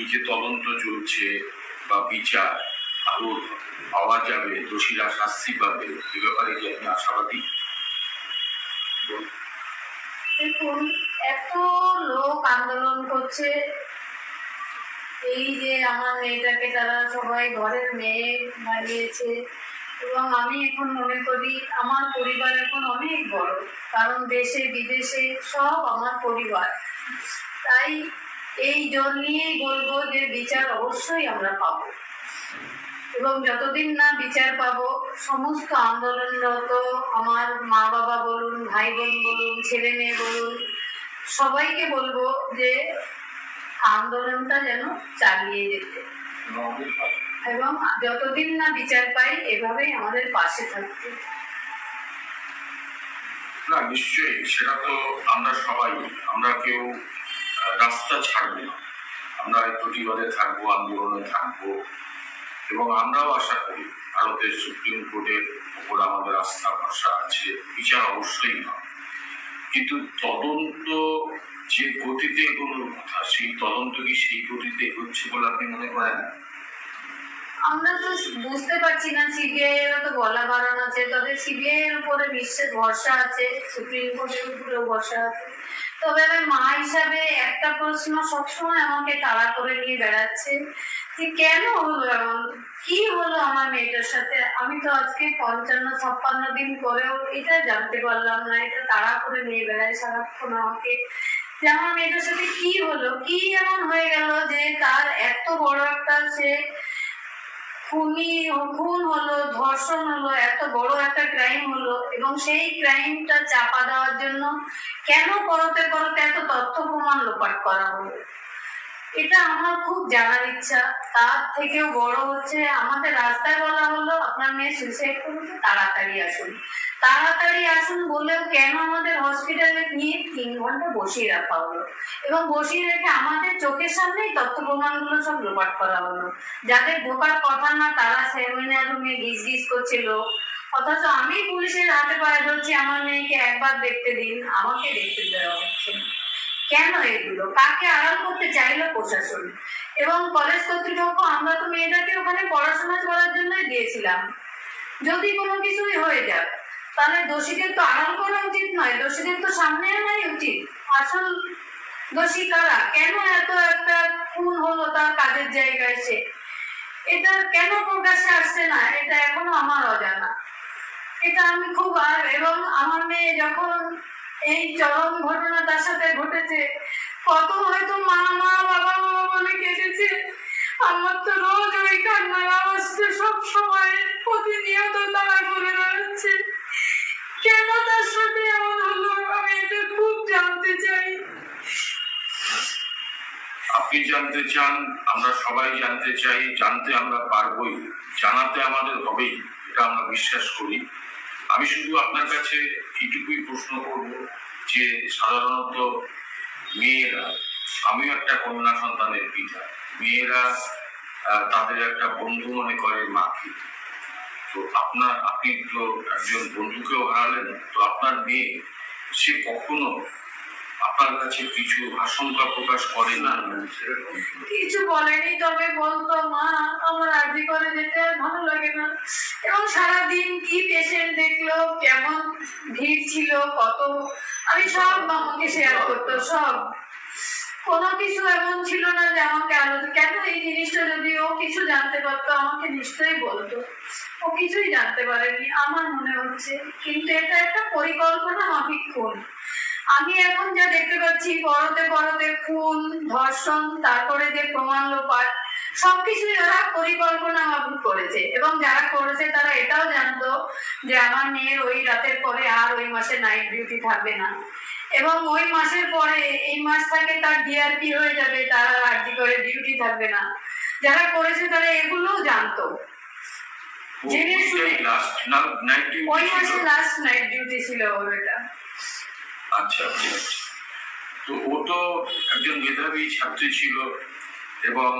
এই যে তদন্ত চলছে বা বিচার, আরও পাওয়া যাবে, দোষীরা শাস্তি পাবে, এ ব্যাপারে কি আপনি আশাবাদী? দেখুন, এত লোক আন্দোলন করছে। এই যে আমার মেয়েটাকে তারা সবাই ঘরের মেয়ে বানিয়েছে। এবং আমি এখন মনে করি আমার পরিবার এখন অনেক বড়, কারণ দেশে, বিদেশে সব আমার পরিবার। তাই এই জোর নিয়েই বলব যে বিচার অবশ্যই আমরা পাবো। এবং যতদিন না বিচার পাবো, সমস্ত আন্দোলনরত আমার মা বাবা বলুন ভাই বোন বলুন ছেলে মেয়ে বলুন, সবাইকে বলব যে আন্দোলনটা যেন চালিয়ে যেতে। এবং যতদিন না বিচার পাই, এভাবেই আমাদের পাশে থাকতে না, নিশ্চয়ই, সেটা তো আমরা সবাই, আমরা কেউ রাস্তা ছাড়বো না। আমরা প্রতিবাদে থাকব, আন্দোলনে থাকব। এবং আমরাও আশা করি, ভারতের সুপ্রিম কোর্টের উপর আমাদের আস্থা, ভরসা আছে, বিচার অবশ্যই হবে। কিন্তু তদন্ত যে গতিতে এগোনোর কথা, সেই তদন্ত কি সেই গতিতে হচ্ছে বলে আপনি মনে করেন? আমরা তো বুঝতে পারছি না সিবিআই এর তো বলা বারণ আছে, তবে সিবিআই এর উপরে বিশ্বের ভরসা আছে সুপ্রিম কোর্টের উপরেও ভরসা আছে। তবে আমি মা হিসাবে একটা প্রশ্ন সবসময় আমাকে তাড়া করে নিয়ে বেড়াচ্ছে যে কেন হলো কি হলো আমার মেয়েটার সাথে? আমি তো আজকে পঞ্চান্ন, ছাপ্পান্ন দিন পরেও এটা জানতে পারলাম না, এটা তাড়া করে নিয়ে বেড়ায় সারাক্ষণ আমাকে। যে আমার মেয়েটার সাথে কি হলো? কি এমন হয়ে গেল যে তার এত বড় একটা সে খুনি, খুন হলো, ধর্ষণ হলো, এত বড় একটা ক্রাইম হলো এবং সেই ক্রাইমটা চাপা দেওয়ার জন্য কেন করতে করতে এত তথ্য প্রমাণ লোপাট করা হলো? এটা আমার খুব জানার ইচ্ছা। তার থেকেও বড় হচ্ছে আমাদের রাস্তায় বলা হলো, আপনার মেয়ে সুইসাইড করেছে, তাড়াতাড়ি আসুন। তাড়াতাড়ি আসুন বলেও কেন আমাদের হসপিটালে নিয়ে তিন ঘণ্টা বসিয়ে রাখা হলো? এবং বসিয়ে রেখে আমাদের চোখের সামনেই তথ্য প্রমাণগুলো সব লোপাট করা হলো। যাদের ঢোকার কথা না, তারা সেমিনার রুমে গিজ গিজ করছিল। অথচ আমি পুলিশের হাতে পায়ে ধরছি, আমার মেয়েকে একবার দেখতে দিন, আমাকে দেখতে দেওয়া হচ্ছে না। কেন এগুলো? কাকে আড়াল করতে চাইলো প্রশাসন? এবং কলেজ কর্তৃপক্ষ, আমরা তো মেয়েটাকে ওখানে পড়াশোনা করার জন্যই দিয়েছিলাম। যদি কোনো কিছুই হয়ে যায়, তাহলে দোষীদের তো আড়াল করা উচিত নয়। দোষীদের তো সামনে আনাই উচিত। আসল দোষী কারা? কেন এত একটা খুন হলো তার কাজের জায়গায় সে? এটা কেন প্রকাশে আসছে না? এটা এখনও আমার অজানা। এটা আমি খুব আর এবং আমার মেয়ে যখন এই চরম ঘটনা তার সাথে ঘটেছে। কত হয়তো মা মা, বাবা বাবা বলে কেঁদেছে আমার তো রোজ ওই কান্নার আওয়াজটা সব সময় প্রতিনিয়ত তারা করে বেড়াচ্ছে। কেন তার সাথে এমন হলো? আমি এটা খুব জানতে চাই। আপনি জানতে চান, আমরা সবাই জানতে চাই, জানতে আমরা পারবই, জানাতে আমাদের হবেই, এটা আমরা বিশ্বাস করি। আমি শুধু আপনার কাছে এইটুকুই প্রশ্ন করব যে সাধারণত মেয়েরা, আমিও একটা কন্যা সন্তানের পিতা, মেয়েরা তাদের একটা বন্ধু মনে করে মাকে। তো আপনার, আপনি তো একজন বন্ধুকেও হারালেন, তো আপনার মেয়ে, সে কখনো আপনার কাছে কিছু আশঙ্কা প্রকাশ করে না কিছু বলেনি তবে বলতো মা আমার করে যেতে আর ভালো লাগে না। এবং সারাদিন কি পেশেন্ট দেখল কেমন ভিড় ছিল কত আমি সব আমাকে শেয়ার করতো সব। কোনো কিছু এমন ছিল না যে আমাকে আলো কেন এই জিনিসটা যদি ও কিছু জানতে পারতো আমাকে নিশ্চয়ই বলতো? ও কিছুই জানতে পারেনি আমার মনে হচ্ছে। কিন্তু এটা একটা পরিকল্পনা মাফিক খুন আমি এখন যা দেখতে পাচ্ছি পরতে পরতে খুন ধর্ষণ তারপরে যে প্রমাণ লোপাট সবকিছুই ওরা পরিকল্পনা মাফিক করেছে এবং যারা করেছে তারা এটাও জানতো যে আমার মেয়ের ওই রাতের পরে আর ওই মাসে নাইট ডিউটি থাকবে না। এবং ওই মাসের পরে এই মাস থেকে তার ডিআরপি হয়ে যাবে তার আর আরজি করে ডিউটি থাকবে না। যারা করেছে তারা এগুলোও জানতো। জেনে শুনে। ওই মাসে লাস্ট নাইট ডিউটি ছিল ওর এটা আচ্ছা। তো ও তো একজন মেধাবী ছাত্রী ছিল এবং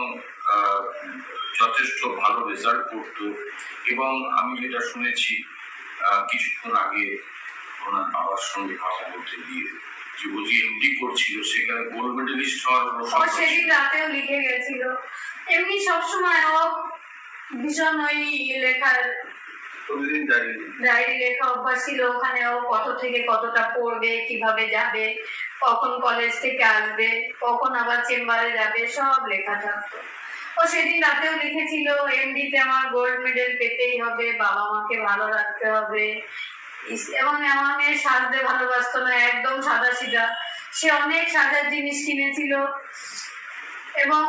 যথেষ্ট ভালো রেজাল্ট করতো এবং আমি যেটা শুনেছি কিছুক্ষণ আগে ওনার বাবার সঙ্গে কথা বলতে গিয়ে যে ও যে এমডি করছিল সেখানে গোল্ড মেডেলিস্ট হওয়ার ও সেদিন রাতেও লিখে গেছিল এমনি সবসময় ও ভীষণ ওই লেখার প্রতিদিন ডায়েরি লেখা অভ্যাস ছিল, ওখানে ও কত থেকে কতটা পড়বে, কীভাবে যাবে, কখন কলেজ থেকে আসবে, কখন আবার চেম্বারে যাবে, সব লেখা থাকতো। ও সেদিন রাতেও লিখেছিল এমডিতে আমার গোল্ড মেডেল পেতেই হবে, বাবা মাকে ভালো রাখতে হবে। এবং মেয়ে সাজতে ভালোবাসতো না, একদম সাদা সিধা সে অনেক সাজার জিনিস কিনেছিল এবং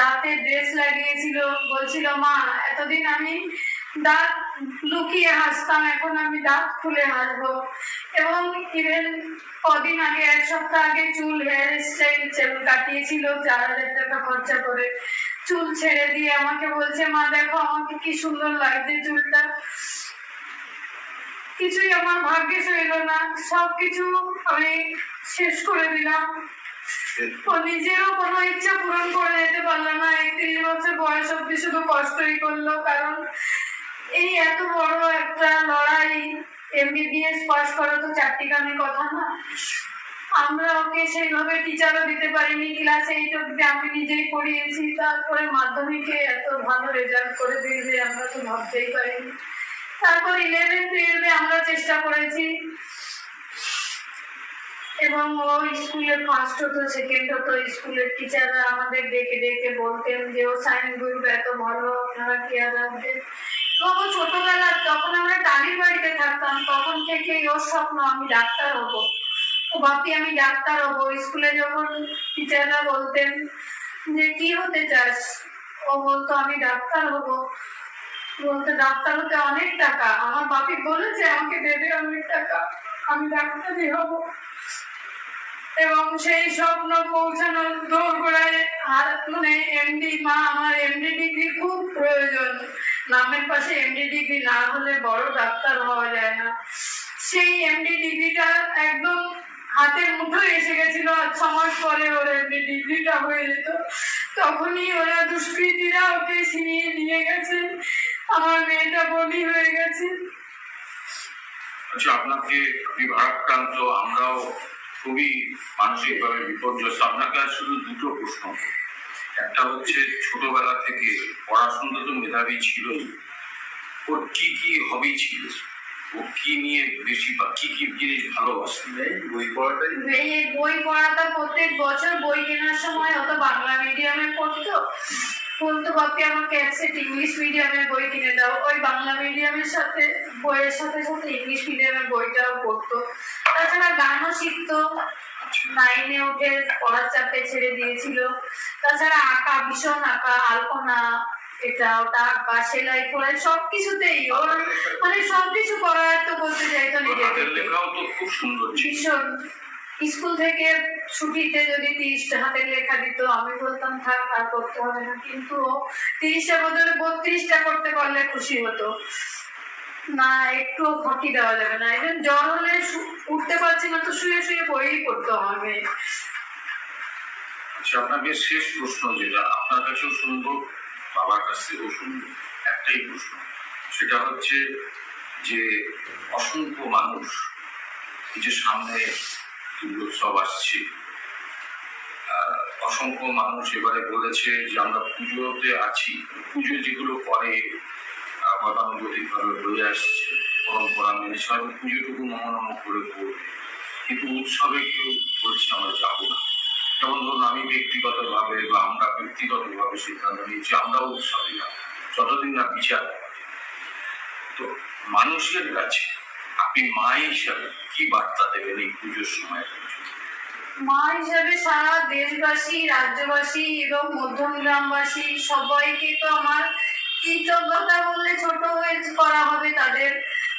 দাঁতে ড্রেস লাগিয়েছিল। বলছিল, মা, এতদিন আমি দাঁত লুকিয়ে হাসতাম, এখন আমি দাঁত খুলে হাসবো। এবং ইভেন কদিন আগে, এক সপ্তাহ আগে চুল হেয়ার স্টাইল কাটিয়েছিল, চার হাজার টাকা খরচা করে চুল ছেড়ে দিয়ে আমাকে বলছে, মা, দেখো আমাকে কি সুন্দর লাগছে চুলটা। কিছুই আমার ভাগ্যে ছিল না, সবকিছু আমি শেষ করে দিলাম। নিজেরও কোনো ইচ্ছা পূরণ করে যেতে পারল না। একত্রিশ বছর বয়স অব্দি শুধু কষ্টই করল, কারণ এই এত বড় একটা লড়াই এমবিবিএস পাস করা তো চারটি কামের কথা না। আমরা ওকে সেইভাবে টিচারও দিতে পারিনি ক্লাস এইট অব্দি আমি নিজেই পড়িয়েছি, তারপরে মাধ্যমিকে এত ভালো রেজাল্ট করে দিবে আমরা তো ভাবতেই পারিনি। তারপর ইলেভেন টুয়েলভে আমরা চেষ্টা করেছি। এবং ও স্কুলে ফার্স্ট হতো সেকেন্ড হতো স্কুলের টিচাররা আমাদের ডেকে ডেকে বলতেন যে, ও সাইন গ্রুপ এত ভালো, আপনারা কেয়ার রাখবেন। ও ছোটবেলা যখন আমরা টালির বাড়িতে থাকতাম, তখন থেকেই ওর স্বপ্ন, আমি ডাক্তার হব। ও আমি ডাক্তার হব। স্কুলে যখন টিচাররা বলতেন যে, কি হতে চাস? ও বলতো, আমি ডাক্তার হব। বলতে, ডাক্তার হতে অনেক টাকা। আমার বাপি বলেছে, আমাকে দেবে অনেক টাকা। আমি ডাক্তারই হব। এবং সেই স্বপ্ন পৌঁছানোর দোরগোড়ায়, আর মানে এমডি মা, আমার এমডি ডিগ্রি খুব প্রয়োজন। নামের পাশে এমডি ডিগ্রি না হলে বড় ডাক্তার হওয়া যায় না। সেই এমডি ডিগ্রিটা একদম হাতের মুঠোয় এসে গেছিল আর ছ মাস পরে ওর এমডি ডিগ্রিটা হয়ে যেত। তখনই ওরা দুষ্কৃতীরা ওকে ছিনিয়ে নিয়ে গেছে। আমার মেয়েটা বলি হয়ে গেছে। আচ্ছা আপনাকে আপনি ভারাক্রান্ত। আমরাও খুবই মানসিকভাবে বিপর্যস্ত। আপনাকে শুধু দুটো প্রশ্ন। একটা হচ্ছে ছোটবেলা থেকে পড়াশোনা তো মেধাবী ছিলই। ওর কি কি হবি ছিল? ও কি নিয়ে বেশি বা কি কি জিনিস ভালোবাসে? নেই বই পড়াটাই? এই বই পড়াটা প্রত্যেক বছর বই কেনার সময় অত বাংলা মিডিয়ামে পড়তো। বলতো বাপি আমাকে এক সেট ইংলিশ মিডিয়ামের বই কিনে দাও। ওই বাংলা মিডিয়ামের সাথে বইয়ের সাথে সাথে ইংলিশ মিডিয়ামের বইটাও পড়তো। তাছাড়া গানও শিখতো। নাইনে উঠে পড়ার চাপে ছেড়ে দিয়েছিল। তাছাড়া আঁকা ভীষণ আঁকা আলপনা এটা ওটা আঁকা সেলাই করে সব কিছুতেই ওর মানে সবকিছু করার তো বলতে চাইতো ছিল। ভীষণ। স্কুল থেকে ছুটিতে যদি তিরিশটা হাতের লেখা দিত আমি বলতাম থাক আর করতে হবে না। কিন্তু তিরিশটা বদলে বত্রিশটা করতে পারলে খুশি হতো। না, একটু ফাঁকি দেওয়া যাবে না। Even জ্বর হলে উঠতে পারছি না তো শুয়ে শুয়ে বইই পড়তো মেয়ে আচ্ছা আপনাকে শেষ প্রশ্ন যেটা। আপনার কাছেও শুনব, বাবার কাছ থেকেও শুনব। একটাই প্রশ্ন, সেটা হচ্ছে যে অসংখ্য মানুষ এই যে সামনে দুর্গোৎসব আসছে অসংখ্য মানুষ এবারে বলেছে যে আমরা পুজোতে আছি। পুজো যেগুলো করে গতানুগতিকভাবে হয়ে আসছে। পরম্পরা মেনে সবাই পুজোটুকু নমনম করে করবে কিন্তু উৎসবে কেউ বলছে আমরা যাব না। যেমন ধরুন, আমি ব্যক্তিগতভাবে বা আমরা ব্যক্তিগতভাবে সিদ্ধান্ত নিয়েছি, আমরাও উৎসবে যাব, যতদিন না বিচার তো মানুষের কাছে আপনি মা হিসাবে কি বার্তা দেবেন এই পুজোর সময়? মা হিসাবে সারা দেশবাসী, রাজ্যবাসী এবং মধ্যম গ্রামবাসী সবাইকে তো আমার কৃতজ্ঞতা বললে ছোট হয়ে করা হবে তাদের।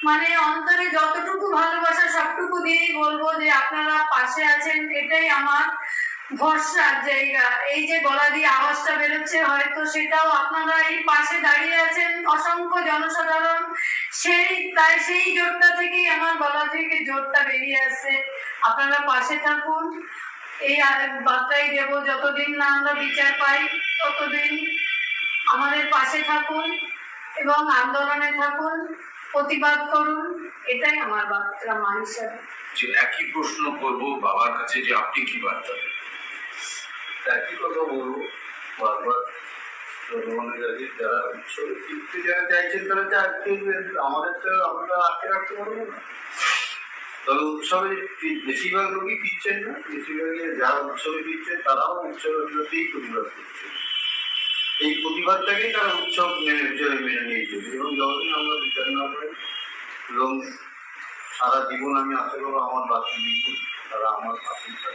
মানে অন্তরে যতটুকু ভালোবাসা, সবটুকু দিয়েই বলব যে আপনারা পাশে আছেন, এটাই আমার ভরসার জায়গা এই যে গলা দিয়ে আওয়াজটা বেরোচ্ছে, হয়তো সেটাও আপনারা এই পাশে দাঁড়িয়ে আছেন, অসংখ্য জনসাধারণ। সেই, তাই সেই জোরটা থেকেই আমার গলা থেকে জোরটা বেরিয়ে আসছে। আপনারা পাশে থাকুন। এই বার্তাই দেব, যতদিন না আমরা বিচার পাই, ততদিন আমাদের পাশে থাকুন এবং আন্দোলনে থাকুন প্রতিবাদ করুন এটাই আমার বার্তা মা হিসাবে যে একই প্রশ্ন করব বাবার কাছে যে আপনি কি বার্তা? একই কথা বলব বারবার জনগণের কাছে যারা উৎসবে ফিরতে যারা চাইছেন তারা যে আটকে আমাদের তো আমরা আটকে রাখতে পারব না। তবে উৎসবে বেশিরভাগ লোকই ফিরছেন না? বেশিরভাগই যারা উৎসবে ফিরছেন তারাও উৎসবের বিরুদ্ধেই প্রতিবাদ করছেন। এই প্রতিবাদটাকেই তারা উৎসব মেনে হিসেবে মেনে নিয়েছে। এবং যতদিন আমরা বিচার না করে, এবং সারা জীবন আমি আশা করব আমার বাচ্চা তারা আমার বাচ্চা